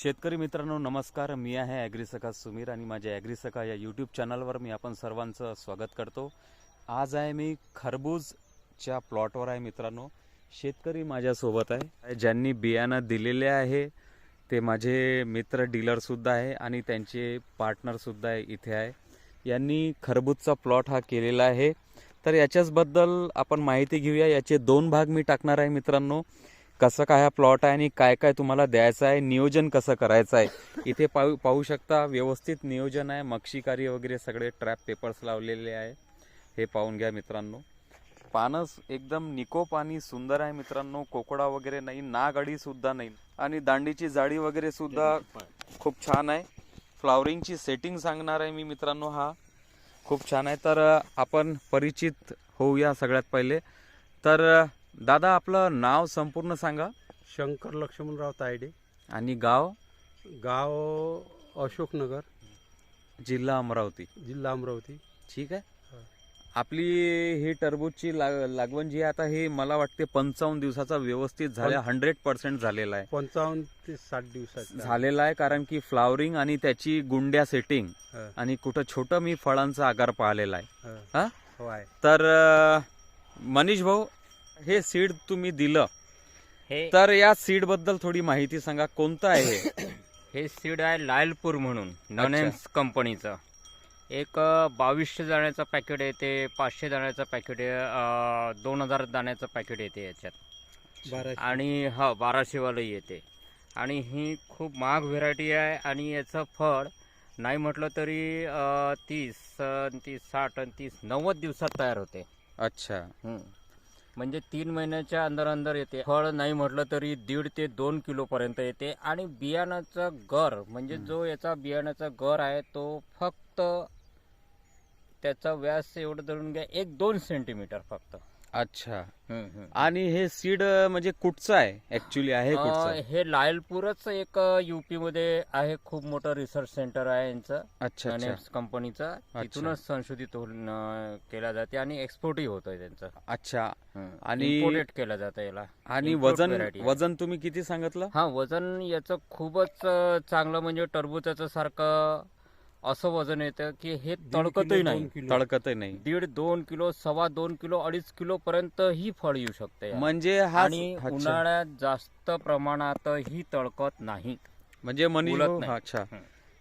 शेतकरी मित्रांनो नमस्कार. मी आहे ॲग्रीसखा सुमीर आणि माझ्या ॲग्रिसखा या यूट्यूब चॅनलवर मी आपण सर्वांचं स्वागत करतो. आज आहे मी खरबूजच्या प्लॉटवर आहे मित्रांनो. शेतकरी माझ्यासोबत आहे ज्यांनी बियाणं दिलेले आहे ते माझे मित्र डीलरसुद्धा आहे आणि त्यांचे पार्टनरसुद्धा आहे इथे आहे. यांनी खरबूजचा प्लॉट हा केलेला आहे. तर याच्याचबद्दल आपण माहिती घेऊया. याचे दोन भाग मी टाकणार आहे मित्रांनो. कसं काय हा प्लॉट आहे आणि काय काय तुम्हाला द्यायचं आहे नियोजन कसं करायचं आहे? इथे पाहू पाहू शकता व्यवस्थित नियोजन आहे. मक्षीकारी वगैरे सगळे ट्रॅप पेपर्स लावलेले आहे. हे पाहून घ्या मित्रांनो. पानस एकदम निकोप आणि सुंदर आहे मित्रांनो. कोकडा वगैरे नाही नागडी सुद्धा नाही. आणि दांडीची जाडी वगैरे सुद्धा खूप छान आहे. फ्लावरिंगची सेटिंग सांगणार आहे मी मित्रांनो हा. खूप छान आहे. तर आपण परिचित होऊया सगळ्यात पहिले. तर दादा आपलं नाव संपूर्ण सांगा. शंकर लक्ष्मणराव तायडे. आणि गाव? गाव अशोकनगर. जिल्हा अमरावती. जिल्हा अमरावती. ठीक आहे. आपली ही टरबूजची लाग लागवण जी आहे आता हे मला वाटते पंचावन्न दिवसाचा व्यवस्थित झाल्या हंड्रेड पर्सेंट झालेला आहे. पंचावन्न ते साठ दिवसात झालेला आहे कारण की फ्लावरिंग आणि त्याची गुंड्या सेटिंग आणि कुठं छोटं मी फळांचा आकार पाहिलेला आहे. हा. तर मनीष भाऊ हे सीड तुम्ही दिलं हे तर या सीडबद्दल थोडी माहिती सांगा कोणतं आहे हे? हे सीड आहे लायलपूर म्हणून नॉनेन्स कंपनीचं. एक अ, बावीसशे दाण्याचं पॅकेट येते पाचशे दाण्याचं पॅकेट आहे दोन हजार दाण्याचं पॅकेट येते याच्यात. आणि हा बाराशेवालं येते. आणि ही खूप महाग व्हेरायटी आहे आणि याचं फळ नाही म्हटलं तरी अ, तीस तीस साठ आणि तीस नव्वद दिवसात तयार होते. अच्छा. हम्म. म्हणजे तीन महिन्याच्या अंदर अंदर येते. फळ नाही म्हटलं तरी दीड ते दोन किलो पर्यंत येते. आणि बियाणाचा गर म्हणजे जो याचा बियाणाचा गर आहे तो फक्त त्याचा व्यास एवढं धरून घ्या एक दोन सेंटीमीटर फक्त. अच्छा. आणि हे सीड म्हणजे कुठचं आहे? ऍक्च्युली आहे कुठचं? हे लायलपूरच एक युपी मध्ये आहे. खूप मोठं रिसर्च सेंटर आहे यांचं. अच्छा कंपनीचं तिथूनच संशोधित केलं जाते आणि एक्सपोर्टही होतंय त्यांचं. अच्छा. आणि केलं जातं याला. आणि वजन. वजन तुम्ही किती सांगितलं? हा वजन याचं खूपच चांगलं म्हणजे टरबूजाचं सारखं असं वजन येतं की हे तळकतही नाही. तळकतही नाही दीड दोन किलो सव्वा दोन किलो अडीच किलो पर्यंत ही फळ येऊ शकते. म्हणजे हा आणि. उन्हाळ्यात जास्त प्रमाणात ही तळकत नाही म्हणजे मनी नाही. अच्छा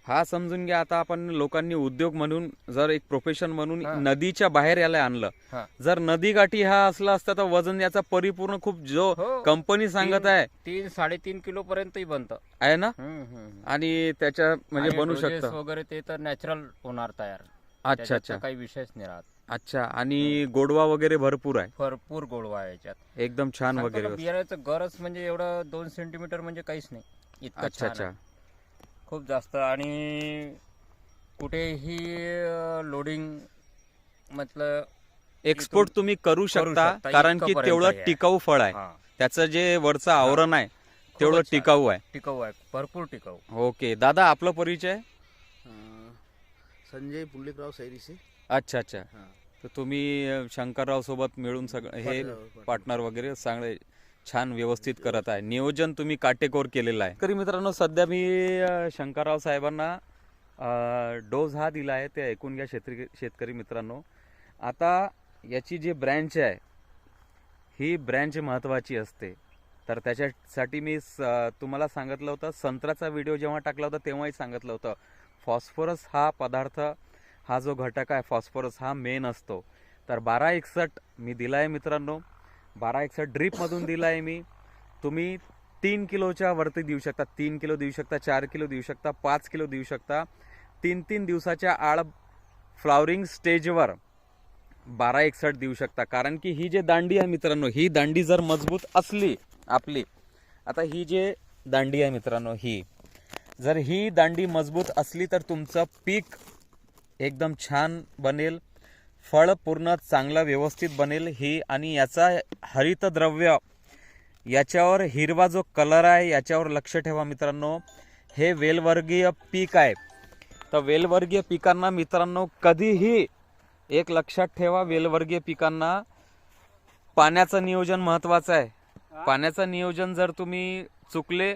हं. हा समजून घ्या आता आपण लोकांनी उद्योग म्हणून जर एक प्रोफेशन म्हणून हा. नदीच्या बाहेर याला आणलं. हा. जर नदी गाठी हा असला असता तर वजन याचा परिपूर्ण खूप जो हो. कंपनी सांगत तीन- आहे. तीन साडेतीन किलो पर्यंत बनतं. आहे ना. आणि त्याच्या म्हणजे बनू शकतं. वगैरे ते तर नॅचरल होणार तयार. अच्छा अच्छा. काही विषयच नाही राहत. अच्छा आणि गोडवा वगैरे भरपूर आहे. भरपूर गोडवा आहे याच्यात. एकदम छान सांगतो वगैरे बियाण्याचं गरज म्हणजे एवढं दोन सेंटीमीटर म्हणजे काहीच नाही. इतकं अच्छा अच्छा. खूप जास्त. आणि कुठेही लोडिंग मतलब एक्सपोर्ट तुम्ही करू शकता कारण की तेवढं. टिकाऊ फळ आहे. त्याचं जे वरचं आवरण आहे तेवढं. टिकाऊ आहे. टिकाऊ आहे. भरपूर टिकाऊ. ओके. दादा आपला परिचय? संजय पुंडलिकराव सैरीसे. अच्छा अच्छा. तर तुम्ही शंकरराव सोबत मिळून सगळं हे पार्टनर वगैरे चांगले छान व्यवस्थित करत आहे. नियोजन तुम्ही काटेकोर केलेलं आहे. तरी मित्रांनो सध्या मी शंकरराव साहेबांना डोस हा दिला आहे ते ऐकून घ्या शेतकरी शेतकरी मित्रांनो. आता याची जी ब्रँच आहे ही ब्रँच महत्त्वाची असते. तर त्याच्यासाठी मी स- तुम्हाला सांगितलं होतं संत्र्याचा व्हिडिओ जेव्हा टाकला होता तेव्हाही सांगितलं होतं फॉस्फरस हा पदार्थ हा जो घटक आहे फॉस्फरस हा मेन असतो. तर बारा एकसठ मी दिला आहे मित्रांनो. बारा एकसठ ड्रीपमधून दिला आहे मी. तुम्ही तीन किलोच्या वरती देऊ शकता. तीन किलो देऊ शकता चार किलो देऊ शकता पाच किलो देऊ शकता. तीन तीन दिवसाच्या आळ फ्लावरिंग स्टेजवर बारा एकसठ देऊ शकता. कारण की ही जे दांडी आहे मित्रांनो ही दांडी जर मजबूत असली आपली आता ही जे दांडी आहे मित्रांनो ही जर ही दांडी मजबूत असली तर तुमचं पीक एकदम छान बनेल. फळ पूर्ण चांगलं व्यवस्थित बनेल ही आणि याचा हरितद्रव्य याच्यावर हिरवा जो कलर आहे याच्यावर लक्ष ठेवा मित्रांनो. हे वेलवर्गीय पीक आहे. तर वेलवर्गीय पिकांना मित्रांनो कधीही एक लक्षात ठेवा वेलवर्गीय पिकांना. पाण्याचं नियोजन महत्त्वाचं आहे. पाण्याचं नियोजन जर तुम्ही चुकले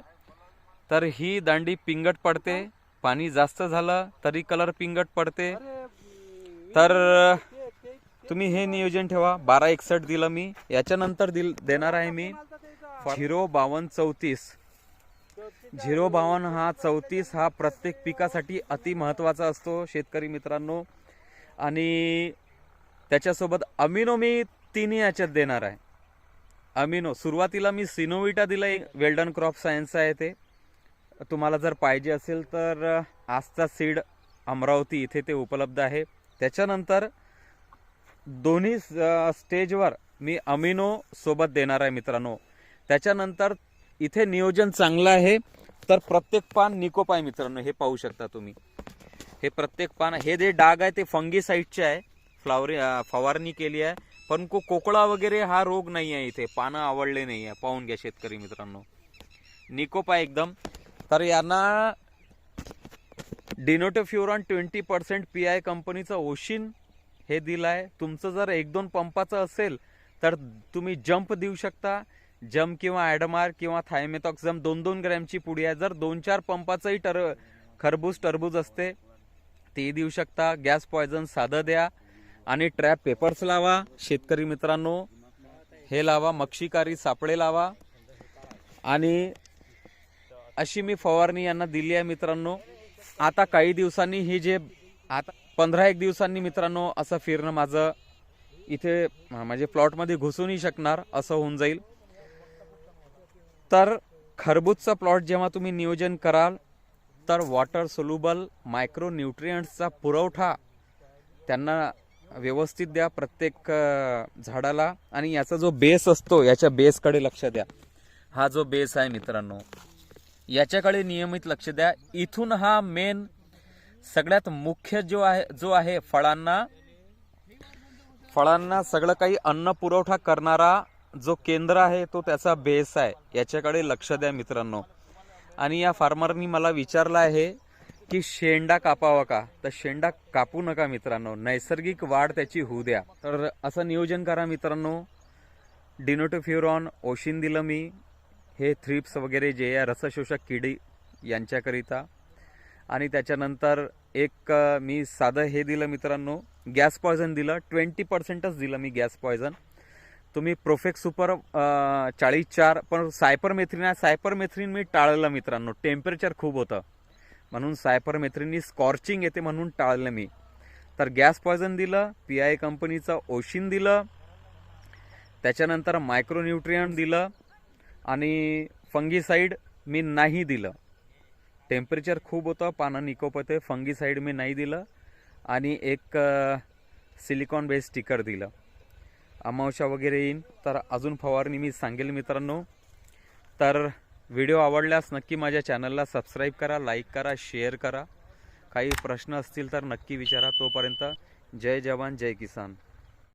तर ही दांडी पिंगट पडते. पाणी जास्त झालं तरी कलर पिंगट पडते. तर तुम्ही हे नियोजन ठेवा. बारा एकसठ दिलं मी. याच्यानंतर दिल देणार आहे मी झिरो बावन्न चौतीस. झिरो बावन्न हा चौतीस हा प्रत्येक पिकासाठी अति महत्त्वाचा असतो शेतकरी मित्रांनो. आणि त्याच्यासोबत अमिनो मी तिन्ही याच्यात देणार आहे. अमिनो सुरुवातीला मी सिनोविटा दिलाय वेल्डन क्रॉप सायन्स आहे ते. तुम्हाला जर पाहिजे असेल तर आजचा सीड अमरावती इथे ते उपलब्ध आहे. त्याच्यानंतर दोन्ही स्टेजवर मी अमिनो सोबत देणार आहे मित्रांनो. त्याच्यानंतर इथे नियोजन चांगलं आहे. तर प्रत्येक पान निकोप आहे मित्रांनो हे पाहू शकता तुम्ही. हे प्रत्येक पान हे जे डाग आहे ते फंगी साईडचे आहे. फ्लावरी फवारणी केली आहे. पण को कोकळा वगैरे हा रोग नाही आहे इथे. पानं आवडले नाही आहे. पाहून घ्या शेतकरी मित्रांनो. निकोप आहे एकदम. तर यांना dinotefuran twenty percent P I कंपनीचं ओशिन हे दिलं आहे तुमचं जर एक दोन पंपाचं असेल तर तुम्ही जंप देऊ शकता. जम किंवा ॲडमार किंवा थायमेथॉक्झम दोन दोन ग्रॅमची पुडी आहे. जर दोन चार पंपाचंही टर खरबूज टरबूज असते ते देऊ शकता. गॅस पॉयझन साधं द्या. आणि ट्रॅप पेपर्स लावा. शेतकरी मित्रांनो हे लावा. मक्षिकारी सापळे लावा. आणि अशी मी फवारणी यांना दिली आहे मित्रांनो. आता काही दिवसांनी ही जे आता पंधरा एक दिवसांनी मित्रांनो असं फिरणं माझं इथे म्हणजे प्लॉटमध्ये घुसूनही शकणार असं होऊन जाईल. तर खरबूजचा प्लॉट जेव्हा तुम्ही नियोजन कराल तर वॉटर सोल्युबल मायक्रो न्यूट्रियंट्सचा पुरवठा त्यांना व्यवस्थित द्या प्रत्येक झाडाला. आणि याचा जो बेस असतो याच्या बेसकडे लक्ष द्या. हा जो बेस आहे मित्रांनो याच्याकडे नियमित लक्ष द्या. इथून हा मेन सगळ्यात मुख्य जो आहे जो आहे फळांना फळांना सगळं काही अन्न पुरवठा करणारा जो केंद्र आहे तो त्याचा बेस आहे. याच्याकडे लक्ष द्या मित्रांनो. आणि या फार्मरनी मला विचारलं आहे की शेंडा कापावा का? तर शेंडा कापू नका मित्रांनो. नैसर्गिक वाढ त्याची होऊ द्या. तर असं नियोजन करा मित्रांनो. डिनोटोफ्युरॉन ओशिन दिलमी हे थ्रिप्स वगैरे जे या रसशोषक किडी यांच्याकरिता. आणि त्याच्यानंतर एक मी साधं हे दिलं मित्रांनो गॅस पॉयझन दिलं ट्वेंटी पर्सेंटच दिलं मी गॅस पॉयझन. तुम्ही प्रोफेक्ट सुपर चाळीस चार पण सायपर मेथ्रीन आहे. सायपर मेथ्रीन मी टाळलं मित्रांनो. टेम्परेचर खूप होतं. म्हणून सायपर मेथ्रीननी स्कॉर्चिंग येते म्हणून टाळलं मी. तर गॅस पॉयझन दिलं पी आय कंपनीचं ओशिन दिलं त्याच्यानंतर मायक्रोन्यूट्रियन दिलं आणि फंगीसाईड मी नाही दिलं. टेम्परेचर खूप होतं पानं निकोप होते फंगीसाईड मी नाही दिलं आणि एक सिलिकॉन बेस स्टिकर दिलं. अमावशा वगैरे येईन तर अजून फवारणी मी सांगेल मित्रांनो. तर व्हिडिओ आवडल्यास नक्की माझ्या चॅनलला सबस्क्राईब करा लाईक करा शेअर करा. काही प्रश्न असतील तर नक्की विचारा तोपर्यंत. जय जवान जय किसान.